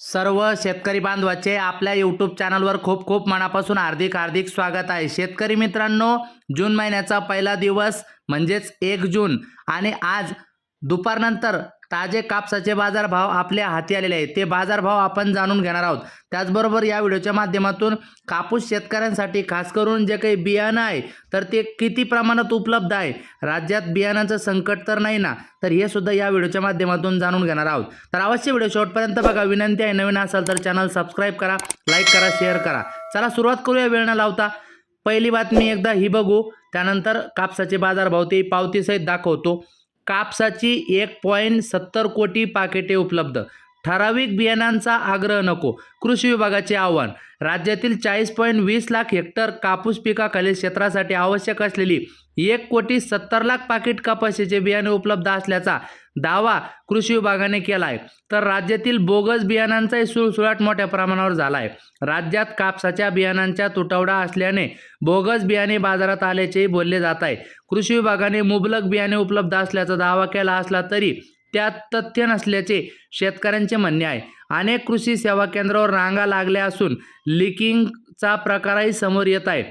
सर्व शेतकरी बांधवाचे आपल्या यूट्यूब चॅनलवर खूप खूप मनापासून हार्दिक हार्दिक स्वागत आहे. शेतकरी मित्रांनो जून महिन्याचा पहिला दिवस म्हणजेच एक जून आणि आज दुपारनंतर ताजे कापसाचे बाजारभाव आपल्या हाती आलेले आहेत. ते बाजारभाव आपण जाणून घेणार आहोत. त्याचबरोबर या व्हिडिओच्या माध्यमातून कापूस शेतकऱ्यांसाठी खास करून जे काही बियाणं आहे तर ते किती प्रमाणात उपलब्ध आहे? राज्यात बियाणांचं संकट तर नाही ना? तर हे सुद्धा या व्हिडिओच्या माध्यमातून जाणून घेणार आहोत. तर अवश्य व्हिडिओ शेवटपर्यंत बघा. विनंती आहे नवीन असाल तर चॅनल सबस्क्राईब करा लाईक करा शेअर करा. चला सुरुवात करूया वेळ न लावता. पहिली बातमी एकदा ही बघू. त्यानंतर कापसाचे बाजारभाव ते पावतीसहित दाखवतो. कापसाची एक पॉईंट सत्तर कोटी पाकिटे उपलब्ध. ठराविक बियाणांचा आग्रह नको. कृषी विभागाचे आव्हान. राज्यातील चाळीस पॉईंट वीस लाख हेक्टर कापूस पिकाखालील क्षेत्रासाठी आवश्यक असलेली एक कोटी सत्तर लाख पाकिट कपाशीचे बियाणे उपलब्ध असल्याचा दावा कृषी विभागाने केला आहे तर राज्यातील बोगस बियाणांचाही सुळसुळाट मोठ्या प्रमाणावर झाला आहे राज्यात कापसाच्या बियाणांचा तुटवडा असल्याने बोगस बियाणे बाजारात आल्याचेही बोलले जात आहे. कृषी विभागाने मुबलक बियाणे उपलब्ध असल्याचा दावा केला असला तरी त्यात तथ्य नसल्याचे शेतकऱ्यांचे म्हणणे आहे. अनेक कृषी सेवा केंद्रावर रांगा लागल्या असून लिकिंगचा प्रकारही समोर येत आहे.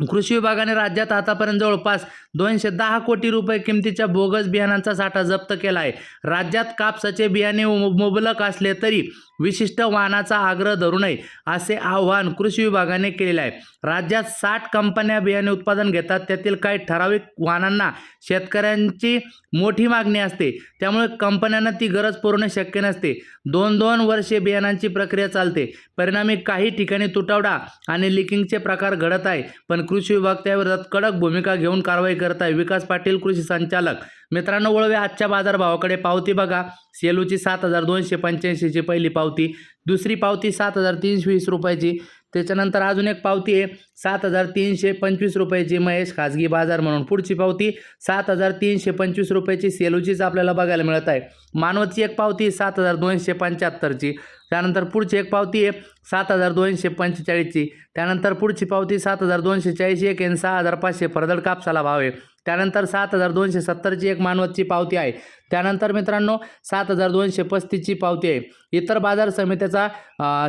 कृषी विभागाने राज्यात आतापर्यंत जवळपास दोनशे दहा कोटी रुपये किमतीच्या बोगस बियाणांचा साठा जप्त केला आहे. राज्यात कापसाचे बियाणे मुबलक असले तरी विशिष्ट वाहनाचा आग्रह धरू नये असे आवाहन कृषी विभागाने केलेले आहे. राज्यात साठ कंपन्या बियाणे उत्पादन घेतात. त्यातील काही ठराविक वाहनांना शेतकऱ्यांची मोठी मागणी असते. त्यामुळे कंपन्यांना ती गरज पुरवणे शक्य नसते. दोन दोन वर्षे बियाणांची प्रक्रिया चालते. परिणामी काही ठिकाणी तुटवडा आणि लिकिंगचे प्रकार घडत आहे. पण कृषी विभाग त्याविरोधात कडक भूमिका घेऊन कारवाई करत आहे. विकास पाटील कृषी संचालक. मित्रांनो वळवे आजच्या बाजारभावाकडे पावती बघा. सेलूची सात हजार दोनशे पंच्याऐंशीची पहिली पावती. पावती. दुसरी पावती सात हजार तीनशे वीस रुपयाची. त्याच्यानंतर अजून एक पावती आहे सात हजार तीनशे पंचवीस रुपयाची महेश खाजगी बाजार म्हणून. पुढची पावती सात हजार तीनशे पंचवीस रुपयाची सेलूचीच आपल्याला बघायला मिळत आहे. मानवची एक पावती सात हजार दोनशे पंच्याहत्तरची. त्यानंतर पुढची एक पावती आहे सात हजार दोनशे पंचेचाळीसची. त्यानंतर पुढची पावती सात हजार दोनशे चाळीस एक आणि सहा हजार पाचशे फरदड कापसाला भाव आहे. त्यानंतर सात हजार दोनशे सत्तरची एक मानवतची पावती आहे. त्यानंतर मित्रांनो सात हजार दोनशे पस्तीसची पावती आहे. इतर बाजार समित्याचा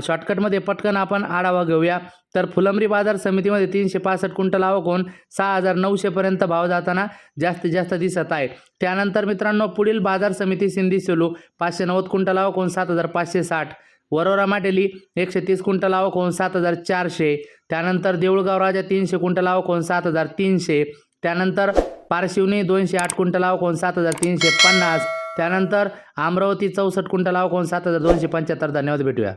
शॉर्टकटमध्ये पटकन आपण आढावा घेऊया. तर फुलंबरी बाजार समितीमध्ये तीनशे पासष्ट क्विंटल आवक होऊन सहा हजार नऊशेपर्यंत भाव जाताना जास्तीत जास्त दिसत आहे. त्यानंतर मित्रांनो पुढील बाजार समिती सिंधी सेलू पाचशे नव्वद क्विंटल आवक होऊन सात हजार पाचशे साठ. वरोरा माटेली एकशे तीस क्विंटल आवक होऊन सात हजार चारशे. त्यानंतर देऊळगाव राजा तीनशे क्विंटल आवक होऊन सात हजार तीनशे. त्यानंतर पारशिवनी दोनशे आठ क्विंटल कोण सात हजार तीनशे पन्नास. त्यानंतर अमरावती चौसष्ट क्विंटल कोण सात हजार दोनशे पंच्याहत्तर. धन्यवाद भेटूया.